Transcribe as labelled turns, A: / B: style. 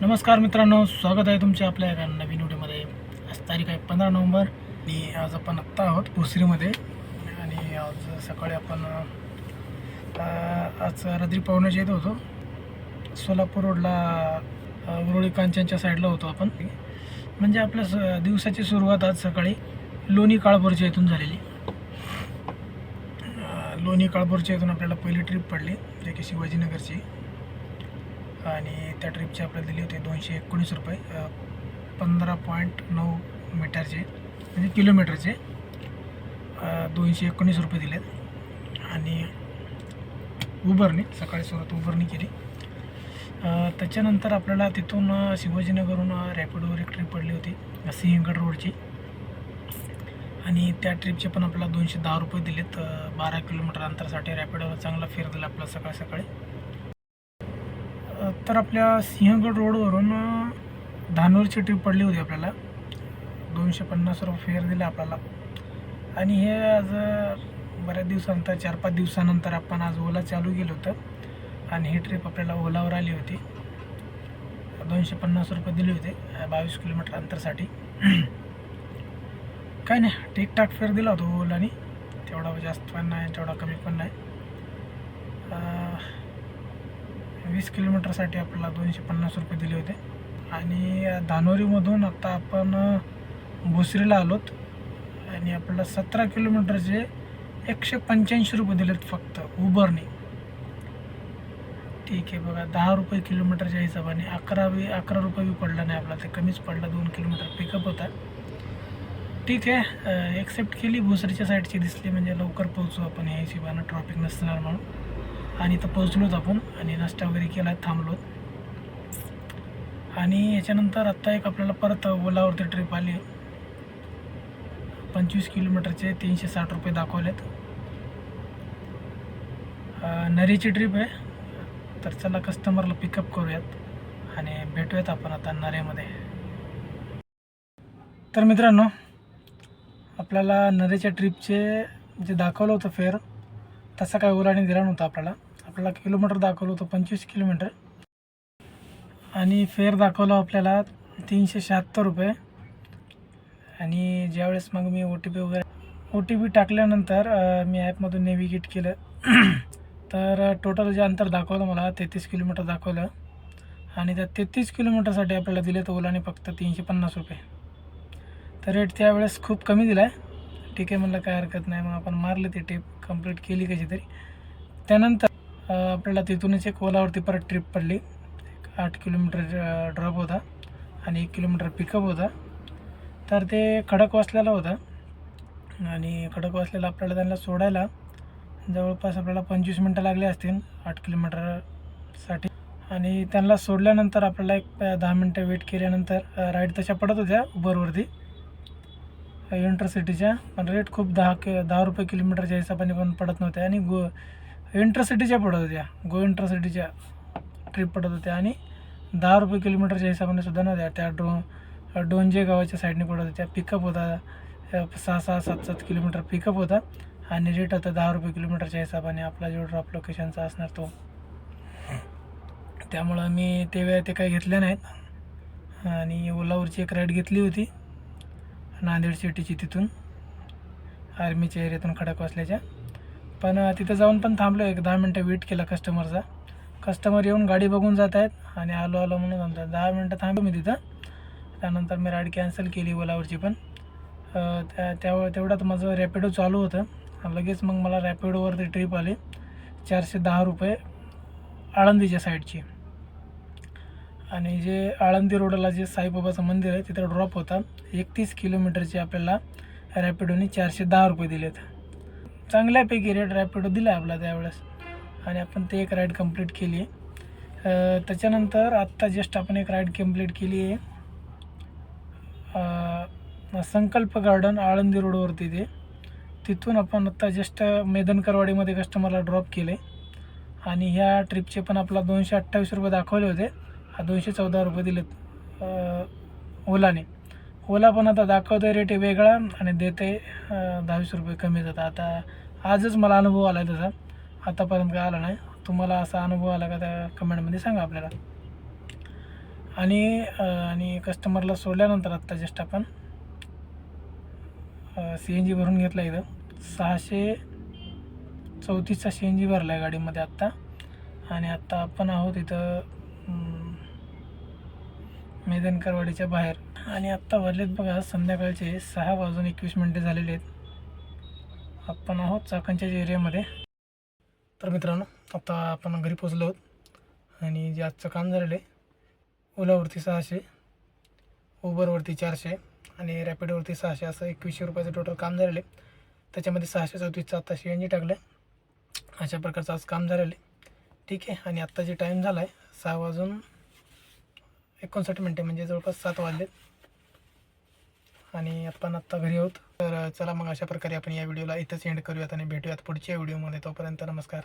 A: नमस्कार मित्रांनो स्वागत आहे तुमचे आपल्या एका नवीन व्हिडिओमध्ये. आज तारीख आहे पंधरा नोव्हेंबर. आणि आज आपण आत्ता आहोत भोसरीमध्ये. आणि आज सकाळी आपण आज रात्री पावण्याच्या येत होतो. सोलापूर रोडला उरुळी कांचनच्या साईडला होतो आपण. म्हणजे आपल्या स दिवसाची सुरुवात आज सकाळी लोणी काळभोरच्या इथून झालेली. लोणी काळभोरच्या इथून आपल्याला पहिली ट्रिप पडली जे की शिवाजीनगरची. आणि त्या ट्रिपचे आपल्याला दिले होते दोनशे एकोणीस रुपये पंधरा पॉईंट नऊ मीटरचे म्हणजे किलोमीटरचे दोनशे एकोणीस रुपये दिलेत. आणि उबरने सकाळी सुरुवात उबरने केली. त्याच्यानंतर आपल्याला तिथून शिवाजीनगरहून रॅपिडोवर एक ट्रिप पडली होती सिंहगड रोडची. आणि त्या ट्रिपचे पण आपल्याला दोनशे दहा रुपये दिलेत बारा किलोमीटर अंतरासाठी रॅपिडोवर चांगला फेर दिला आपला सकाळी सकाळी. तर आपल्या सिंहगड रोडवरून धानूरची धानोरची ट्रिप पडली होती आपल्याला. दोनशे पन्नास रुपये फेअर दिला आपल्याला. आणि हे आज बऱ्याच दिवसानंतर चार पाच दिवसानंतर आपण आज ओला चालू केलं होतं. आणि ही ट्रिप आपल्याला ओलावर आली होती. दोनशे पन्नास रुपये दिले होते बावीस किलोमीटर अंतरसाठी. काय नाही ठीकठाक फेअर दिला होता ओलाने. तेवढा जास्त पण नाही तेवढा कमी पण नाही. वीस किलोमीटरसाठी आपल्याला दोनशे पन्नास रुपये दिले होते. आणि धानोरीमधून आत्ता आपण भोसरीला आलोत. आणि आपल्याला सतरा किलोमीटरचे एकशे पंच्याऐंशी रुपये दिलेत फक्त उबरने ठीक आहे बघा दहा रुपये किलोमीटरच्या हिशोबाने अकरावी अकरा रुपये बी पडला नाही आपला ते कमीच पडला दोन किलोमीटर पिकअप होता. ठीक आहे एक्सेप्ट केली भोसरीच्या साईडची दिसली म्हणजे लवकर पोहोचू आपण या हिशोबानं ट्रॉफिक नसणार म्हणून. आणि इथं पोहोचलोच आपण आणि नाश्ता वगैरे केला थांबलोत आणि याच्यानंतर आत्ता एक आपल्याला परत ओलावरती ट्रिप आली. पंचवीस किलोमीटरचे तीनशे साठ रुपये दाखवलेत. नरीची ट्रिप आहे. तर चला कस्टमरला पिकअप करूयात आणि भेटूयात आपण आता नरेमध्ये. तर मित्रांनो आपल्याला नरेच्या ट्रिपचे जे दाखवलं होतं फेअर तसा काय ओलाने दिला नव्हता आपल्याला. आपल्याला किलोमीटर दाखवलं होतं पंचवीस किलोमीटर. आणि फेअर दाखवलं आपल्याला तीनशे शहात्तर रुपये. आणि ज्यावेळेस मग मी ओ टी पी वगैरे ओ टी पी टाकल्यानंतर मी ॲपमधून नेव्हिगेट केलं. तर टोटल जे अंतर दाखवलं मला तेहतीस किलोमीटर दाखवलं. आणि त्या तेहतीस किलोमीटरसाठी आपल्याला दिले तर ओलाने फक्त तीनशे पन्नास रुपये. तर रेट त्यावेळेस खूप कमी दिला आहे ठीक आहे म्हणलं काय हरकत नाही. मग आपण मारले ती टेप कंप्लीट केली कशी तरी. त्यानंतर आपल्याला तिथूनच एक ओलावरती परत ट्रिप पडली. आठ किलोमीटर ड्रॉप होता आणि एक किलोमीटर पिकअप होता. तर ते खडक वाचलेला होता. आणि खडक वाचलेला आपल्याला त्यांना सोडायला जवळपास आपल्याला पंचवीस मिनटं लागले असतील आठ किलोमीटरसाठी आणि त्यांना सोडल्यानंतर आपल्याला एक दहा मिनटं वेट केल्यानंतर राईड तशा पडत होत्या उबरवरती. इंटरसिटीच्या पण रेट खूप दहा कि दहा रुपये किलोमीटरच्या हिशोबाने पण पडत नव्हत्या आणि गो इंटरसिटीच्या पडत होत्या. गो इंटरसिटीच्या ट्रिप पडत होत्या आणि दहा रुपये किलोमीटरच्या हिशोबाने सुद्धा नव्हत्या. त्या डो डोंजे गावाच्या साईडने पडत होत्या. पिकअप होता. सहा सहा सात सात किलोमीटर पिकअप होता. आणि रेट होता दहा रुपये किलोमीटरच्या हिशोबाने आपला जो ड्रॉप लोकेशनचा असणार तो. त्यामुळं मी ते वेळ ते काही घेतल्या नाहीत. आणि ओलावरची एक राईड घेतली होती. नांदेड सिटीची तिथून. आर्मीच्या एरियातून खडक वाचल्याच्या पण तिथं जाऊन पण थांबलो एक दहा मिनटं वेट केला कस्टमरचा कस्टमर येऊन गाडी बघून जात आहेत आणि आलो आलो म्हणून थांबतात दहा मिनटं थांबलो मी तिथं. त्यानंतर मी राईड कॅन्सल केली ओलावरची पण. त्या त्या तेवढ्यात माझं रॅपिडो चालू होतं. लगेच मग मला रॅपिडोवरती ट्रिप आली. चारशे दहा रुपये आळंदीच्या साईडची आणि जे आळंदी रोडला जे साईबाबाचं मंदिर आहे तिथं ड्रॉप होता. एकतीस किलोमीटरचे आपल्याला रॅपिडोने चारशे दहा रुपये दिलेत. चांगल्यापैकी रेड रॅपिडो दिला आपला त्यावेळेस. आणि आपण ते एक राईड कंप्लीट केली आहे त्याच्यानंतर आत्ता जस्ट आपण एक राईड कंप्लीट केली आहे संकल्प गार्डन आळंदी रोडवरती ते. तिथून आपण आत्ता जस्ट मेदनकरवाडीमध्ये कस्टमरला ड्रॉप केले. आणि ह्या ट्रिपचे पण आपला दोनशे अठ्ठावीस रुपये दाखवले होते. हा दोनशे चौदा रुपये दिलेत ओलाने. ओला पण आता दाखवतोय रेट वेगळा आणि देते दहावीस रुपये कमी जातं आता आजच मला अनुभव आला आहे तसा. आतापर्यंत काय आला नाही. तुम्हाला असा अनुभव आला का त्या कमेंटमध्ये सांगा आपल्याला. आणि आणि कस्टमरला सोडल्यानंतर आत्ता जस्ट आपण सी एन जी भरून घेतला इथं. सहाशे चौतीसचा सी एन जी भरला आहे गाडीमध्ये आत्ता. आणि आत्ता आपण आहोत इथं मेदनकरवाडीच्या बाहेर. आणि आत्ता वाजलेत बघा संध्याकाळचे सहा वाजून एकवीस मिनटे झालेले आहेत. आपण आहोत चाकणच्या एरियामध्ये. तर मित्रांनो आता आपण घरी पोचलो आहोत. आणि जे आजचं काम झालेलं आहे ओलावरती सहाशे उबरवरती चारशे आणि रॅपिडोवरती सहाशे असं एकवीसशे रुपयाचं टोटल काम झालेलं आहे. त्याच्यामध्ये सहाशे चौतीसचं आत्ता सी एन जी टाकलं आहे अशा प्रकारचं आज काम झालेलं आहे. ठीक आहे आणि आत्ता जे टाईम झाला आहे सहा वाजून एकोणसाठ मिनटे म्हणजे जवळपास सात वाजलेत. आणि आपण आत्ता घरी आहोत. तर चला मग अशा प्रकारे आपण या व्हिडिओला इथंच एंड करूयात आणि भेटूयात पुढच्या व्हिडिओमध्ये. तोपर्यंत नमस्कार.